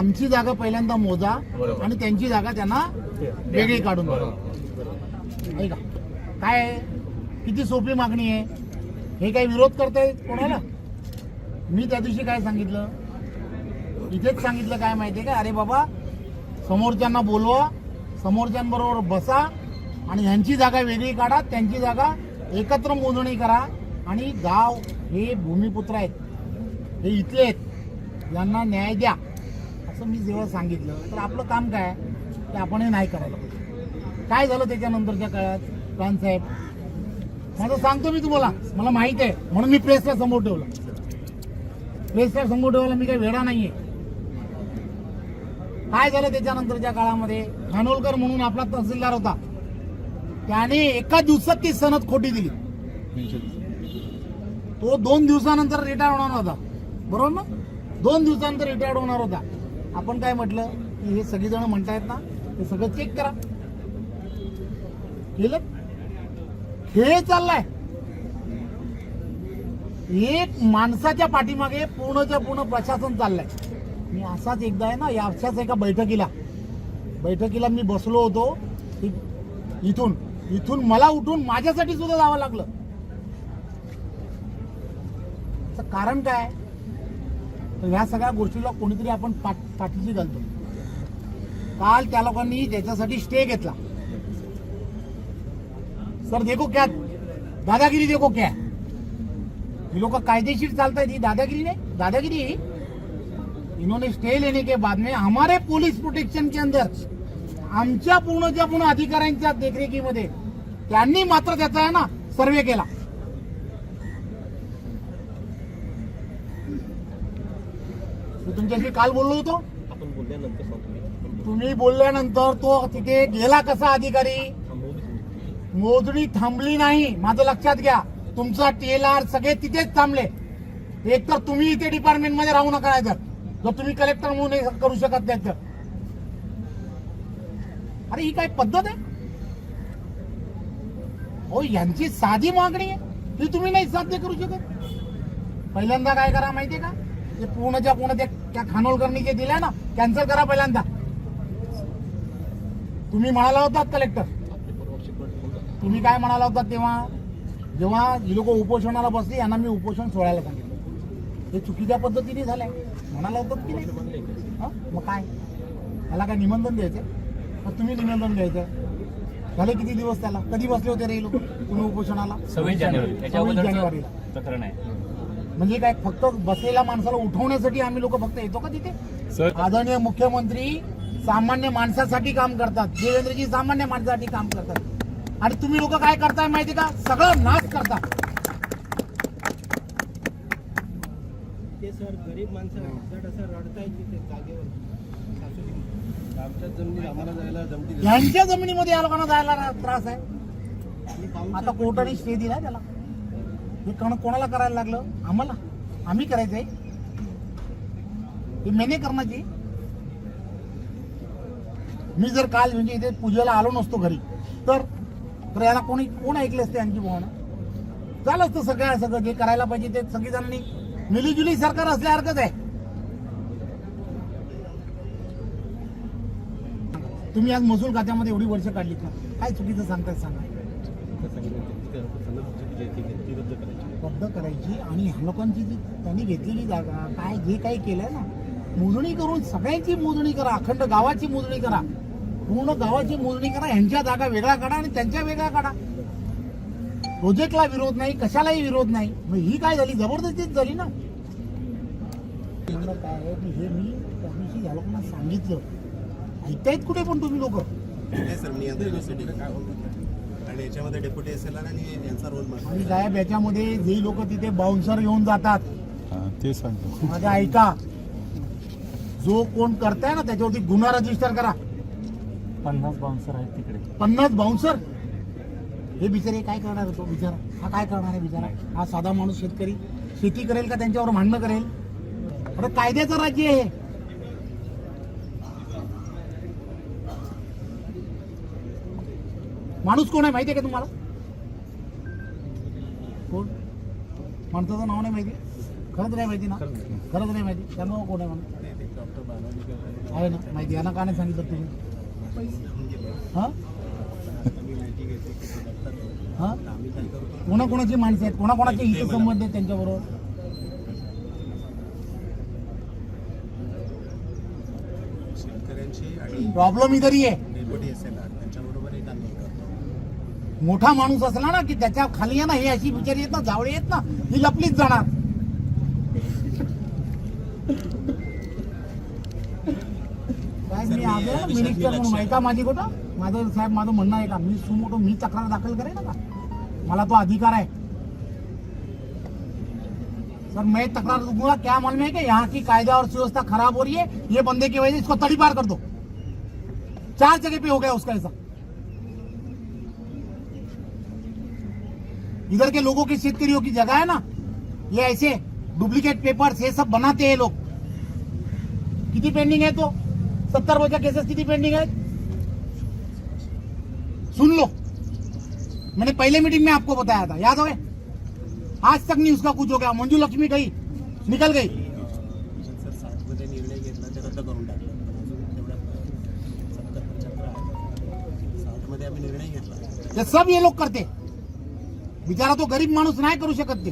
आमची जागा पहिल्यांदा मोजा. आणि त्यांची जागा त्यांना वेगळी काढून द्या. ऐका काय आहे? किती सोपी मागणी आहे? हे काही विरोध करताय कोणाला? मी त्या दिवशी काय सांगितलं? इथेच सांगितलं काय माहितीये का? अरे बाबा समोरच्यांना बोलवा समोरच्यांबरोबर बसा आणि ह्यांची जागा वेगळी काढा त्यांची जागा एकत्र मोजणी करा आणि गाव हे भूमिपुत्र आहेत. हे इथले आहेत. यांना न्याय द्या. असं मी जेव्हा सांगितलं तर आपलं काम काय की आपण हे नाही करायला पाहिजे. काय झालं त्याच्यानंतरच्या काळात प्राण साहेब? माझं सांगतो मी तुम्हाला. मला माहीत आहे. म्हणून मी प्रेसला समोर ठेवलं. प्रेसला समोर ठेवायला मी काही वेळा नाहीये. काय झालं त्याच्यानंतरच्या काळामध्ये? खानोलकर म्हणून आपला तहसीलदार होता. त्याने एका दिवसात ती सनद खोटी दिली. तो दोन दिवसानंतर रिटायर होणार होता. बरोबर ना? दोन दिवसानंतर रिटायर्ड होणार होता. आपण काय म्हटलं की हे सगळेजण म्हणतायत ना ते सगळं चेक करा. केलं? हे चाललाय. एक माणसाच्या पाठीमागे पूर्णच्या पूर्ण प्रशासन चाललंय. मी असाच एकदा आहे ना या अशाच एका बैठकीला बैठकीला मी बसलो होतो इथून इथून मला उठून माझ्यासाठी सुद्धा जावं लागलं. कारण काय? तर ह्या सगळ्या गोष्टीला कोणीतरी आपण पाठ पाठीशी घालतो. काल त्या लोकांनी त्याच्यासाठी स्टे घेतला. सर देखो क्या? दादागिरी देखो क्या? है? ये लोग कायदेशीर चालता है दादागिरी नहीं दादागिरी इन्होंने स्टे लेने के बाद में हमारे पोलीस प्रोटेक्शन के अंदर आमच्या पूर्णच्या पूर्ण अधिकाऱ्यांच्या देखरेखीमध्ये त्यांनी मात्र त्याचा आहे ना सर्वे केला. तुमच्याशी काल बोललो होतो? आपण बोलल्यानंतर सांगतो मी. तुम्ही बोलल्यानंतर तो तिथे गेला कसा अधिकारी? थांबवलीच नाही. मोजणी थांबली नाही. माझं लक्षात घ्या. तुमचा टीएलआर सगळे तिथेच थांबले. एक तर तुम्ही इथे डिपार्टमेंटमध्ये राहू नका नाही तर जर तुम्ही कलेक्टर म्हणून हे करू शकत नाही तर. अरे ही काय पद्धत आहे? हो यांची साधी मागणी आहे. ती तुम्ही नाही साध्य करू शकत. पहिल्यांदा काय करा माहितीये का? ते पूर्णच्या पूर्ण ते त्या खानोलकरनी जे दिलंय ना कॅन्सल करा पहिल्यांदा. तुम्ही म्हणाला होतात कलेक्टर. तुम्ही काय म्हणाला होता तेव्हा? जेव्हा ही लोक उपोषणाला बसली यांना मी उपोषण सोडायला सांगितलं. हे चुकीच्या पद्धतीने झालंय. म्हणाला होतात की नाही? मग काय? त्याला काय निमंत्रण द्यायचं मग तुम्ही निमंत्रण द्यायचं झाले किती दिवस त्याला? कधी बसले होते रे लोक? तुम्ही उपोषणाला? सव्वीस जानेवारी. जानेवारीला. प्रकरण आहे म्हणजे काय फक्त बसलेल्या माणसाला उठवण्यासाठी आम्ही लोक फक्त येतो का तिथे? सर आदरणीय मुख्यमंत्री सामान्य माणसासाठी काम करतात. देवेंद्रजी सामान्य माणसासाठी काम करतात. आणि तुम्ही लोक काय करताय माहिती का? सगळं नाश करता ते सर गरीब माणसं रडत असं रडतायत तिथे जागेवर सासुरी. आमच्या जमिनीत आम्हाला जायला जमती नाही. यांच्या जमिनीमध्ये या लोकांना जायला त्रास आहे? आता कोर्टाने स्टे दिला त्याला. हे कण कोणाला करायला लागलं? आम्हाला? आम्ही करायचंय हे मेने करण्याची मी जर काल म्हणजे इथे पूजेला आलो नसतो घरी तर तर याला कोणी कोण ऐकले असते यांची भावना? झालं असतं सगळं सगळं जे करायला पाहिजे ते सगळीजणांनी मिलीजुली सरकार असल्यासारखंच आहे. तुम्ही आज महसूल खात्यामध्ये एवढी वर्ष काढलीत ना? काय चुकीचं सांगताय सांगा. रद्द करायची आणि ह्या लोकांची जी त्यांनी घेतलेली जागा काय जे काही केलंय ना मोजणी करून सगळ्यांची मोजणी करा अखंड गावाची मोजणी करा. पूर्ण गावाची मोजणी करा ह्यांच्या जागा वेगळा काढा आणि त्यांच्या वेगळ्या काढा. प्रोजेक्टला विरोध नाही कशालाही विरोध नाही. मग ही काय झाली? जबरदस्तीच झाली ना. काय आहे? की हे मी त्या दिवशी ह्या लोकांना सांगितलं. ऐकतायत कुठे पण तुम्ही लोक? आणि याच्यामध्ये डेप्युटी एस एल आर आणि यांचा रोल आणि साहेब याच्यामध्ये जे लोक तिथे बाउन्सर येऊन जातात. ते सांगतो. माझ्या ऐका. जो कोण करताय ना त्याच्यावरती गुन्हा रजिस्टर करा. पन्नास बाउन्सर आहेत तिकडे. पन्नास बाउन्सर हे बिचारे काय करणार तो बिचारा? हा काय करणार आहे बिचारा? हा साधा माणूस शेतकरी. शेती करेल का त्यांच्यावर भांडणं करेल? अरे कायद्याचं राज्य आहे. हे. माणूस कोण आहे माहिती आहे का तुम्हाला? कोण? माणसाचं नाव नाही माहिती? खरंच नाही माहिती ना? खरंच नाही. माहिती. त्यामुळे कोण आहे म्हणून? आहे. ना? माहिती. यांना का नाही सांगितलं तुम्ही? हा. हा? कोणाकोणाची माणसं आहेत? कोणाकोणाचे हित संबंध आहेत त्यांच्याबरोबर? प्रॉब्लेम इधरही आहे डेप्युटी एस एल आर त्यांच्याबरोबरही आम्ही हे करतो मोठा माणूस असला ना की त्याच्याखाली आहे ना हे अशी बिचारी येत ना जावळे येत ना ही लपलीच जाणार. साहेब मी आहे ना मिनिस्टर म्हणून. माझी गोटा माझं साहेब माझं म्हणणं आहे का? मी सुमोटो मी तक्रार दाखल करेन ना? का मला तो अधिकार है सर मैं तकरार दूंगा. क्या मालूम है कि यहाँ की कायदा और सुव्यवस्था खराब हो रही है? ये बंदे की वजह से इसको तड़ी पार कर दो। चार जगह पे हो गया उसका ऐसा। इधर के लोगों की शेतकरियों की जगह है ना? ये ऐसे डुप्लीकेट पेपर ये सब बनाते हैं लोग। किती पेंडिंग है तो? सत्तर वजह केसेस किती पेंडिंग है? सुन लो। मैंने पहले मीटिंग में आपको बताया था। याद है आज तक नहीं उसका कुछ हो गया। मंजू लक्ष्मी गई। निकल गई। सब ये लोग करते। बिचारा तो गरीब माणूस नाही करू शकत ते.